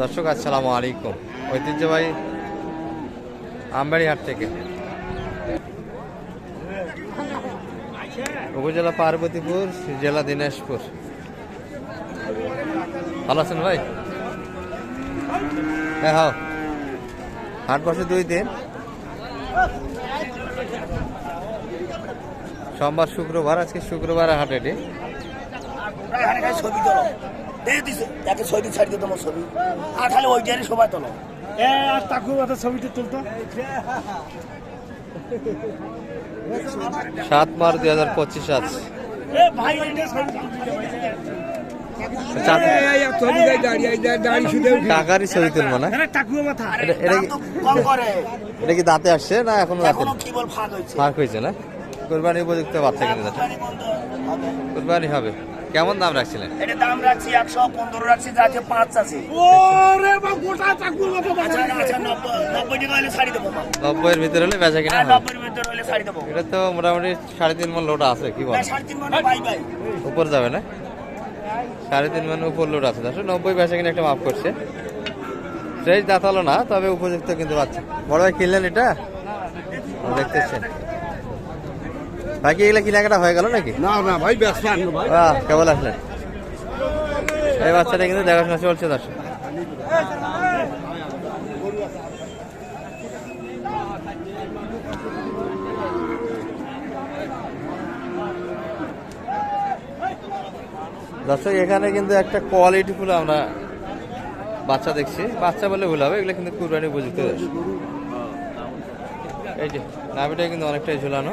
দর্শক, আসসালামু আলাইকুম। ঐতিহ্যবাহী আমবাড়িহাট থেকে উপজেলা পার্বতীপুর, জেলা দিনাজপুর। ভালো আছেন ভাই? হ্যাঁ হ্যাঁ। হাট বসে দুই দিন। সোমবার শুক্রবার, আজকে শুক্রবার হাট এটি। দেখে দিছে তাকে ছবি ছাড়ি দিও তোমার ছবি। আর খালি ওইটারই সবাই তোলো। আর ছবিটা তুলতো সাত মার্চ দুই হাজার পঁচিশ আজ। এ ভাই ওইটা ছবি টাকারই ছবি তুলবো না? আরে টাকু মাথা। এটা এটা কি তো কম করে। এটা কি দাঁতে আসছে না এখনও ফাঁক হয়েছে। না? কোরবানি উপযুক্ত বাচ্চা কিনে যাচ্ছে। কোরবানি হবে। কেমন দাম রাখছিলেন এটা দাম রাখছি একশো পনেরো রাখছি যাচ্ছে পাঁচ আছে আচ্ছা আচ্ছা নব্বই ভিতরে হলে বেচা কিনা হ্যাঁ এটা তো মোটামুটি সাড়ে তিন মন লোড আছে কি বল মানে উপর যাবে না সাড়ে তিন মন উপর লোড আছে দশ নব্বই বেচা কিনা একটা মাফ করছে সেই দাঁতালো না তবে উপযুক্ত কিন্তু বাচ্চা বড় ভাই কিনলেন এটা দেখতেছেন বাকি এগুলা কেনাকাটা হয়ে গেল নাকি? না না ভাই ব্যস্ত ভাই। কেবল আসলেন। এই বাচ্চাটা কিন্তু দেখাশোনা চলছে দর্শক। দর্শক এখানে কিন্তু একটা কোয়ালিটি ফুল আমরা বাচ্চা দেখছি। বাচ্চা বলে ভুল হবে এগুলো কিন্তু কুরবানি উপযুক্ত। এই যে নাভিটা কিন্তু অনেকটাই ঝুলানো।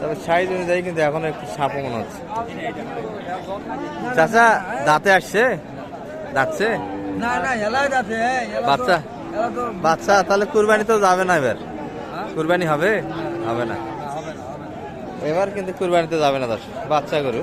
তবে সাইজ অনুযায়ী কিন্তু এখন একটু সাপও মনে হচ্ছে। চাচা দাঁতে আসছে? দাঁতছে? না না বাচ্চা? বাচ্চা তাহলে কুরবানি তো যাবে না এবার। কুরবানি হবে? হবে না। এবার কিন্তু কুরবানিতে যাবে না দর্শক। বাচ্চা গরু।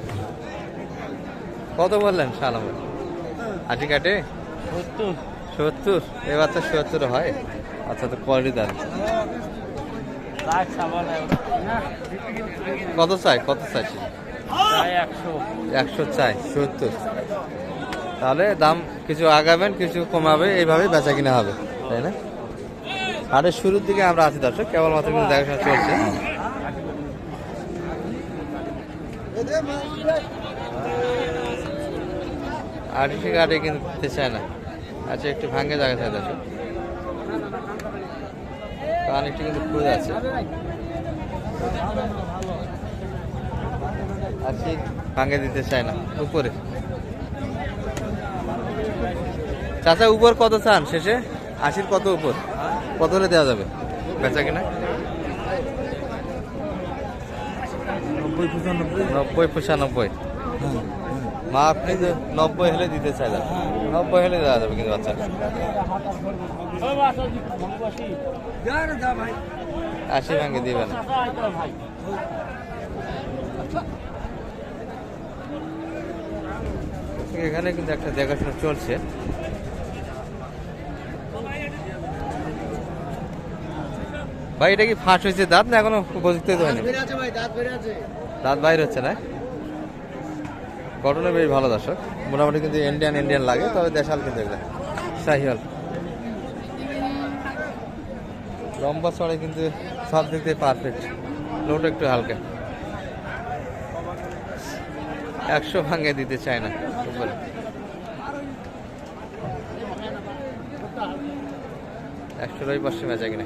কত বললেন সালাম? আটি কাটে সত্তর। এ বাচ্চা সত্তর হয়? আচ্ছা তো কোয়ালিটি দাম কত চাই? কত চাইছি একশো। চাই সত্তর। তাহলে দাম কিছু আগাবেন কিছু কমাবে এইভাবে বেচা কিনা হবে তাই না? আরে শুরুর দিকে আমরা আছি দর্শক। কেবলমাত্র কিন্তু দেখাশোনা চলছে। গাড়ি কিন্তু দিতে চায় না। আচ্ছা একটু ভাঙে জায়গা চাই দর্শক কারণ একটু কিন্তু খুঁজে আছে। আশি ভাঙ্গে দিতে চায় না উপরে। চাচা উপর কত চান শেষে? আশির কত উপর? কত হলে দেওয়া যাবে? বেচা কিনা? নব্বই পঁচানব্বই। মা আপনি নব্বই হলে দিতে চাইলেন নব্বই হলে দেওয়া যাবে কিন্তু বাচ্চা। আশি ভাঙ্গে দিবে না। এখানে কিন্তু একটা দেখাশোনা চলছে। ভাই এটা কি ফাঁস হয়েছে? দাঁত না এখনও উপযুক্ত হয়নি? দাঁত বাইর হচ্ছে না? গঠনে বেশ ভালো দর্শক। মোটামুটি কিন্তু ইন্ডিয়ান ইন্ডিয়ান লাগে তবে দেশাল কিন্তু এগুলো। শাহিওয়াল লম্বা চড়ে কিন্তু সব দিক দিয়ে পারফেক্ট লোড একটু হালকা। একশো ভাঙ্গে দিতে চায় না উপরে একশো রই পাঁচশো বেচা কিনা?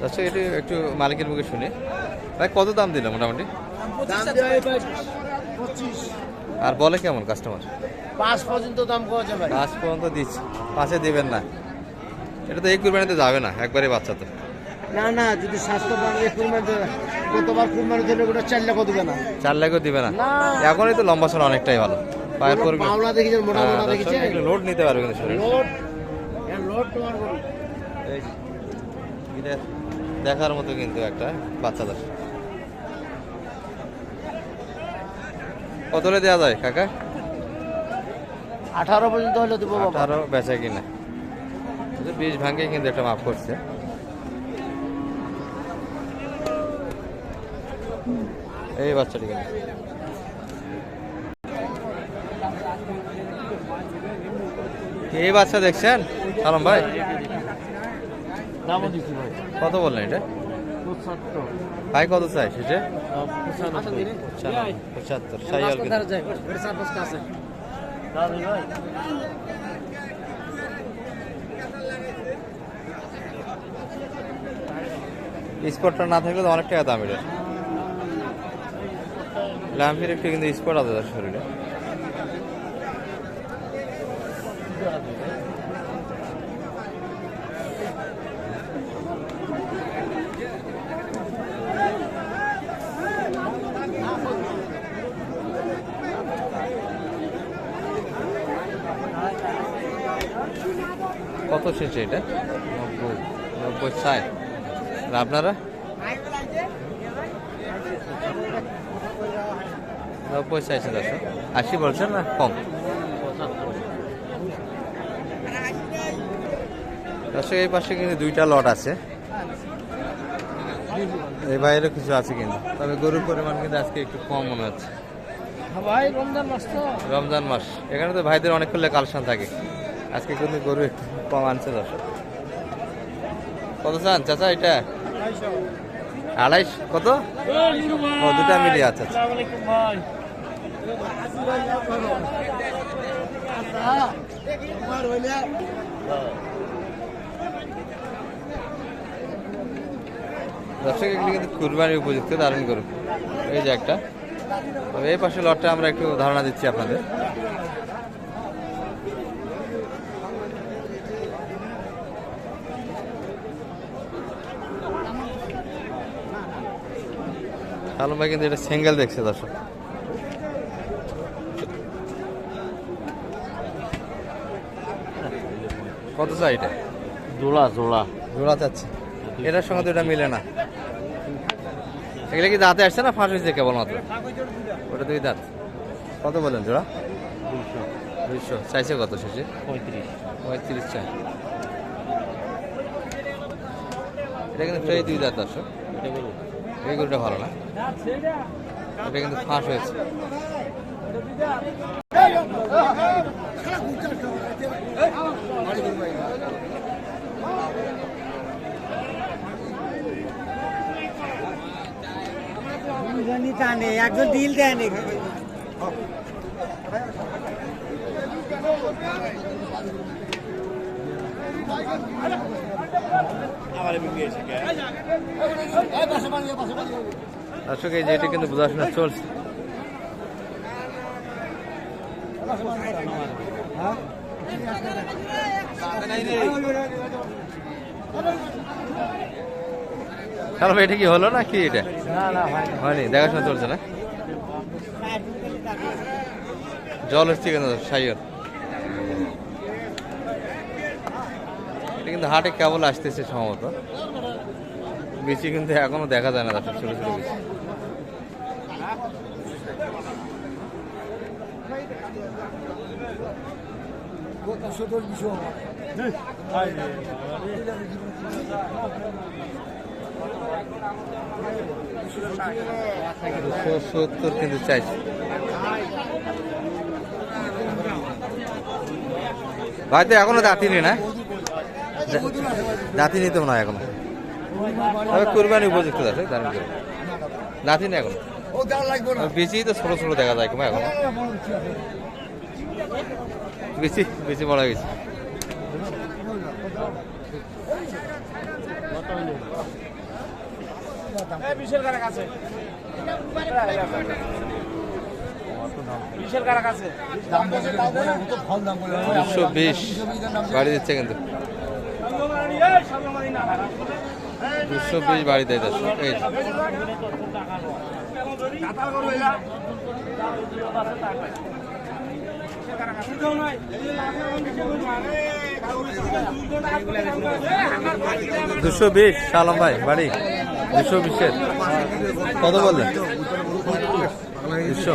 দর্শক এটা একটু মালিকের মুখে শুনে। ভাই কত দাম দিল মোটামুটি? আর বলে কেমন কাস্টমার পাঁচ পর্যন্ত দাম পাওয়া যাবে পাঁচ পর্যন্ত দিচ্ছে। পাঁচে দেবেন না। এটা তো এই কুরবানিতে যাবে না একবারে বাচ্চা তো। না না যদি স্বাস্থ্য বানিয়ে কুরবানি গতবার কুরবানি দিলে ওটা চার লাখ দিবে না। চার লাখও দিবে না? এখনই তো লম্বা সর অনেকটাই ভালো। পায়ের পর পাওলা দেখেছেন মোটা মোটা দেখেছে লোড নিতে পারবে কিন্তু শরীর। লোড লোড তোমার এই যে, এটা দেখার মতো কিন্তু একটা বাচ্চাদের। কত হলে দেওয়া যায় কাকা? আঠারো পর্যন্ত হলে দেবো আঠারো বেচা কিনা। বিষ ভাঙ্গে কিন্তু একটা মাপ করছে। এই বাচ্চাটি কিন্তু এই বাচ্চা দেখছেন দিচ্ছি ভাই? কত বললেন এটা? ভাই কত চাই সেটা পঁচাত্তর। সাইয়াল স্পটটা না থাকলে তো অনেক টাকা দাম এটা। ল্যাম্পের একটু কিন্তু স্পট আছে তার শরীরে। কত শেষে এটা? নব্বই নব্বই ষাট। আর আপনারা? নব্বই চাইছে দশ আশি বলছেন না? কম। দর্শক এই পাশে কিন্তু দুইটা লট আছে। এই বাইরেও কিছু আছে কিন্তু। তবে গরুর পরিমাণ কিন্তু আজকে একটু কম মনে হচ্ছে। ভাই রমজান মাস তো। রমজান মাস। এখানে তো ভাইদের অনেক করলে কালসান থাকে। আজকে কিন্তু গরু একটু কম আনছে দর্শক। কত চান চাচা এটা? আড়াইশ, কত? ও, দুটা মিলিয়ে আচ্ছা আচ্ছা। ভাই দর্শক, এগুলি কিন্তু কুরবানির উপযুক্ত দারুণ গরু। এই যে একটা। এই পাশে লটটা আমরা একটু ধারণা দিচ্ছি আপনাদের। সালম ভাই কিন্তু এটা সিঙ্গেল দেখছে দর্শক। কত চাই এটা? জোড়া জোড়া। জোড়া চাচ্ছে। এটার সঙ্গে তো এটা মিলে না। এগুলো কি দাঁতে আসছে না ফাঁস হয়েছে কেবলমাত্র? ওটা দুই দাঁত। কত বলেন জোড়া? দুইশো। চাইছে কত শেষে? পঁয়ত্রিশ। পঁয়ত্রিশ চাই। এটা কিন্তু প্রায় দুই দাঁত দর্শক। এই গরুটা ভালো না। এটা কিন্তু ফাঁস হয়েছে। টানে একজন ডিল দেয়নি দর্শক, এই যে এটা কিন্তু বোঝাশোনা চলছে। কারণ এটা কি হলো না কি এটা? হয়নি, দেখাশোনা চলছে না? জল হচ্ছে কেন সাইয়র কিন্তু হাটে কেবল আসতেছে সম্ভবত। বেশি কিন্তু এখনও দেখা যায় না দর্শক ছোট ছোট বেশি। দুশো সত্তর কিন্তু চাইছে। ভাই তো এখনও দাঁতিনি না? দাঁতিনি তো মনে হয় এখনও। তবে কোরবানি উপযুক্ত আছে জানি তো। দাঁতিনি এখন। বেশি তো ছোট ছোট দেখা যায় কেমন এখন। বেশি বেশি বড় গেছে। কারা কারা দুশো বিশ। বাড়ি দিচ্ছে কিন্তু। দুশো বিশ বাড়ি দেয় এই দুশো বিশ সালাম ভাই, বাড়ি। দুশো বিশের। কত বললেন? দুশো।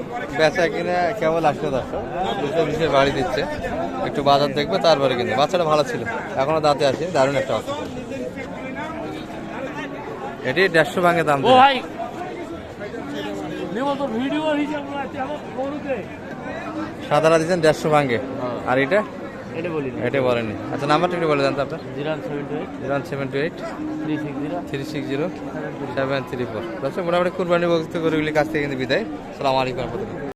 বেচা কিনে কেবল আসলো দর্শক। দুশো বিশের বাড়ি দিচ্ছে। একটু বাজার দেখবে তারপরে কিনে বাচ্চাটা ভালো ছিল। এখনও দাঁতে আছে দারুণ একটা বাচ্চা এটি দেড়শো ভাঙে দাম আছে সাদারা দিচ্ছেন দেড়শো ভাঙে। আর এটা? এটা বলি এটা বলেনি। আচ্ছা নাম্বারটা একটু বলে দেন তো আপনার। Zero seven two eight. Zero seven two eight. Three six zero. Three six zero. Seven three four. দর্শক মোটামুটি কুরবানি বক্তব্য করে কাছ থেকে কিন্তু বিদায়। সালাম আলাইকুম